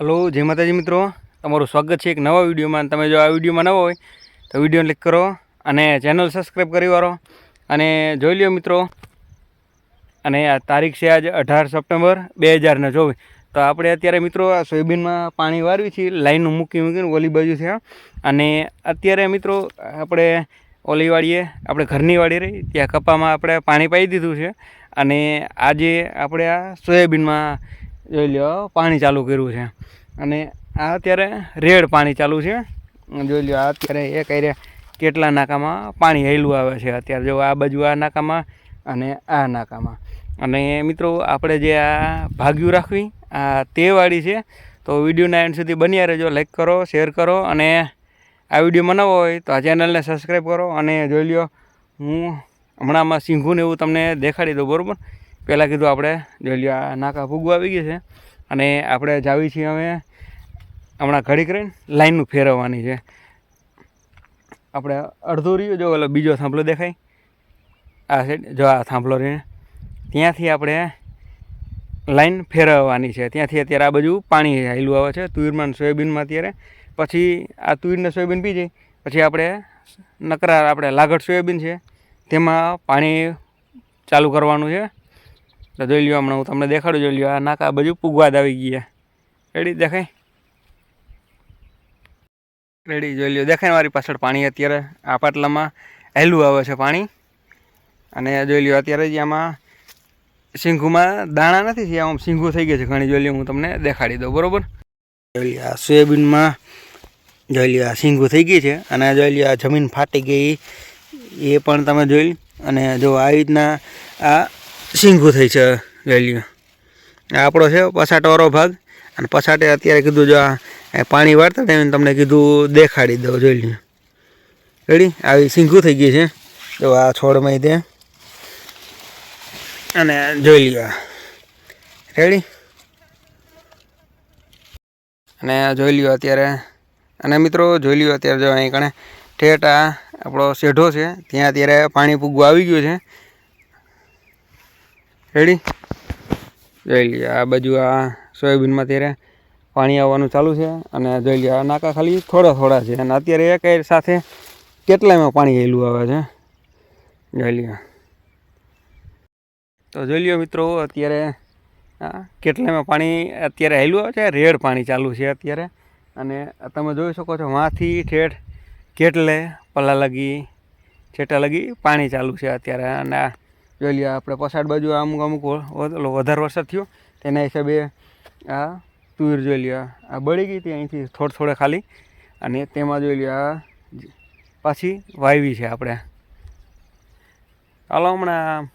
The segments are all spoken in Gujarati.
હલો, જય માતાજી મિત્રો. તમારું સ્વાગત છે એક નવા વિડીયોમાં. તમે જો આ વિડીયોમાં નવા હોય, તો વીડિયો ક્લિક કરો અને ચેનલ સબસ્ક્રાઈબ કરી વાળો. અને જોઈ લ્યો મિત્રો, અને આ તારીખ છે આજ અઢાર સપ્ટેમ્બર બે હજારને ચોવીસ. તો આપણે અત્યારે મિત્રો આ સોયાબીનમાં પાણી વારવી છીએ લાઈનનું મૂકી મૂકીને ઓલી બાજુ છે અને અત્યારે મિત્રો આપણે ઓલી વાળીએ, આપણે ઘરની વાળી રહી ત્યાં કપામાં આપણે પાણી પાઈ દીધું છે. અને આજે આપણે આ સોયાબીનમાં જોઈ લો પાણી ચાલુ કર્યું છે. અને આ અત્યારે રેડ પાણી ચાલુ છે. જોઈ લો આ અત્યારે એ કર્યા કેટલા નાકામાં પાણી હેલું આવે છે. અત્યારે જો આ બાજુ આ નાકામાં અને આ નાકામાં. અને મિત્રો, આપણે જે આ ભાગ્યું રાખવી, આ તેવાળી છે, તો વિડીયોના એન્ડ સુધી બન્યા રહેજો. લાઈક કરો શેર કરો અને આ વીડિયો બનાવો હોય તો આ ચેનલને સબસ્ક્રાઈબ કરો. અને જોઈ લ્યો, હું હમણાંમાં સિંઘું ને એવું તમને દેખાડી દઉં, બરાબર? પહેલાં કીધું આપણે, જોઈ આ નાકા ફૂગવા આવી ગઈ છે. અને આપણે જાવી છીએ અમે હમણાં ઘડી કરીને લાઈનનું ફેરવવાની છે. આપણે અડધો રહ્યો, જો ઓલો બીજો થાંભલો દેખાય. આ સાઈડ જો આ થાંભલો રહીને ત્યાંથી આપણે લાઈન ફેરવવાની છે. ત્યાંથી અત્યારે આ બાજુ પાણી હાયલું આવે છે તુવેરમાં સોયાબીનમાં અત્યારે. પછી આ તુવેરને સોયાબીન પી જાય. પછી આપણે નકરા, આપણે લાગડ સોયાબીન છે, તેમાં પાણી ચાલુ કરવાનું છે. તો જોઈ લ્યો હમણાં, હું તમને દેખાડું, જોઈ લ્યો, આ નાકા બાજુ પૂગવાદ આવી ગયા રેડી દેખાય? રેડી જોઈ લ્યો, દેખાય મારી પાછળ પાણી અત્યારે, આ પાટલામાં હેલું આવે છે પાણી. અને જોઈ લ્યો, અત્યારે જ આમાં સિંઘુમાં દાણા નથી થયા, આમ સિંઘુ થઈ ગયા છે ઘણી, જોઈ લ્યો, હું તમને દેખાડી દઉં, બરોબર? જોઈ લ્યો, આ સોયાબીનમાં જોઈ લ્યો, આ સિંઘું થઈ ગઈ છે, અને જોઈ લ્યો, આ જમીન ફાટી ગઈ. એ પણ તમે જોઈ અને જો આવી રીતના આ સિંઘું થઈ છે જોઈ લ્યો આપણો છે પછાટવાળો ભાગ. અને પછાટે અત્યારે કીધું જો આ પાણી વાળતા ને તમને કીધું દેખાડી દઉં જોઈ લ્યો રેડી આવી સિંઘું થઈ ગઈ છે. જો આ છોડમાં તે. અને જોઈ લ્યો રેડી અને જોઈ લ્યો અત્યારે. અને મિત્રો જોઈ લ્યો અત્યારે જો અહીં કણે ઠેઠ આ આપણો શેઢો છે. ત્યાં અત્યારે પાણી પૂગવું આવી ગયું છે. રેડી જોઈ લઈએ આ બાજુ આ સોયાબીનમાં અત્યારે પાણી આવવાનું ચાલુ છે અને જોઈ લઈએ આ નાકા ખાલી થોડા થોડા છે અને અત્યારે એક સાથે કેટલાયમાં પાણી હેલું આવે છે? જોઈ લઈએ તો જોઈ લ્યો મિત્રો, અત્યારે કેટલામાં પાણી અત્યારે હેલું આવે છે? રેડ પાણી ચાલુ છે અત્યારે. અને તમે જોઈ શકો છો વાંથી ઠેઠ, કેટલે પલા લગી છેટા લગી પાણી ચાલુ છે અત્યારે. અને જોઈ લ્યો, આપણે પછાડ બાજુ અમુક અમુક વધારે વરસાદ થયો, તેના હિસાબે આ તુર જોઈ લ્યો, આ બળી ગઈ હતી અહીંથી થોડે થોડે ખાલી. અને તેમાં જોઈ લ્યો, આ પાછી વાવી છે આપણે. હાલો, હમણાં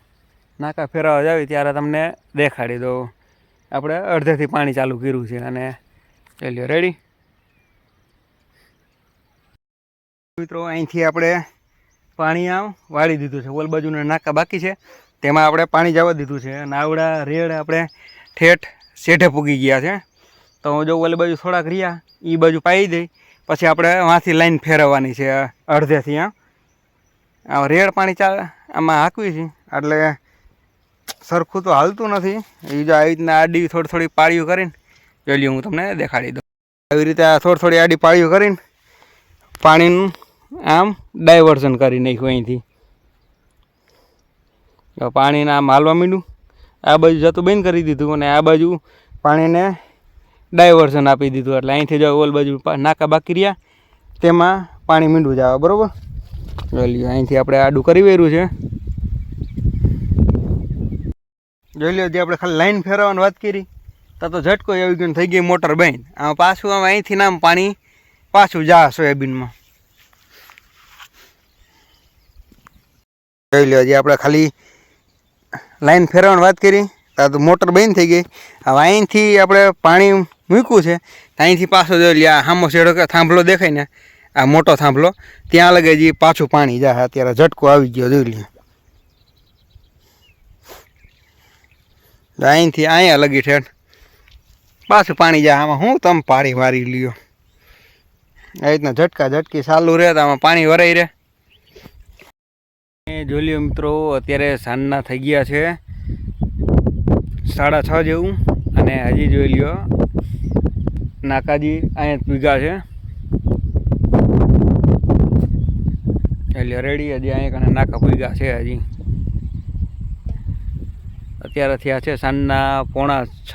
નાકા ફેરવા જાવી ત્યારે તમને દેખાડી દઉં. આપણે અડધેથી પાણી ચાલુ કર્યું છે, અને જોઈ લ્યો રેડી મિત્રો, અહીંથી આપણે પાણી આમ વાળી દીધું છે. ઓલ બાજુના નાકા બાકી છે. તેમાં આપણે પાણી જવા દીધું છે. અને આવડા રેડ આપણે ઠેઠ શેઠે પૂગી ગયા છે. તો જો ઓલી બાજુ થોડાક રહ્યા એ બાજુ પાઈ દઈ. પછી આપણે વાંથી લાઈન ફેરવવાની છે અડધેથી આ રેડ પાણી ચા આમાં હાંકવી છે. એટલે સરખું તો હાલતું નથી. એ જો આવી રીતના આડી થોડી થોડી પાળીઓ કરીને, જોઈ હું તમને દેખાડી દઉં. આવી રીતે થોડી થોડી આડી પાળીઓ કરીને પાણીનું આમ ડાયવર્ઝન કરી નાખ્યું અહીંથી. પાણીને આમ હાલવા માંડ્યું. આ બાજુ જતું બંધ કરી દીધું અને આ બાજુ પાણીને ડાયવર્ઝન આપી દીધું. એટલે અહીંથી જો ઓલ બાજુ નાકા બાકી રહ્યા, તેમાં પાણી મીંડું જવા બરાબર? જોઈ અહીંથી આપણે આડું કરી વેર્યું છે. જોઈ લો જે આપણે ખાલી લાઈન ફેરવવાની વાત કરી તો તો ઝટકો આવી ગયો થઈ ગઈ મોટર બંધ. આમાં પાછું આમ અહીંથી નામ પાણી પાછું જા સોયાબીનમાં. જોઈ લ્યો જે આપણે ખાલી લાઈન ફેરવવાની વાત કરી તો મોટર બંધ થઈ ગઈ. હવે અહીંથી આપણે પાણી મૂક્યું છે અહીંથી પાછો જોઈ લે આ સામો છેડો થાંભલો દેખાય ને, આ મોટો થાંભલો, ત્યાં લગે જે પાછું પાણી જાય, અત્યારે ઝટકો આવી ગયો, જોઈ લે અહીંથી અહીંયા લગી ઠેઠ પાછું પાણી જાય, આમાં હું તમે પાણી વારી લ્યો. આ રીતના ઝટકા ઝટકી ચાલુ રહે, તો આમાં પાણી વરાઈ રહે. જોઈ મિત્રો, અત્યારે સાંજના થઈ ગયા છે સાડા છ જેવું અને હજી જોઈ લ્યો નાકાજી અહીંયા પીગા છે. એટલે રેડી હજી અહીંયા કણે નાકા પીગા છે હજી. અત્યારે થયા છે સાંજના પોણા છ.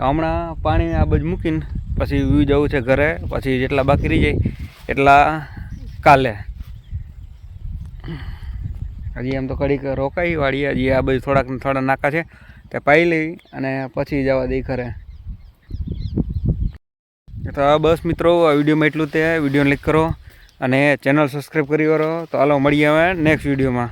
હમણાં પાણી આ બધું મૂકીને પછી વ્યૂ જવું છે ઘરે, પછી જેટલા બાકી રહી જાય એટલા કાલે. હજી એમ તો કડીક રોકાઈ વાળી, હજી આ બધું થોડાક થોડા નાકા છે, તે પાઈ લઈ અને પછી જવા દઈ ખરે તો બસ મિત્રો, આ વિડીયોમાં એટલું તે. વીડિયો લાઈક કરો અને ચેનલ સબસ્ક્રાઈબ કરી કરો તો હાલો, મળીએ હવે નેક્સ્ટ વિડીયોમાં.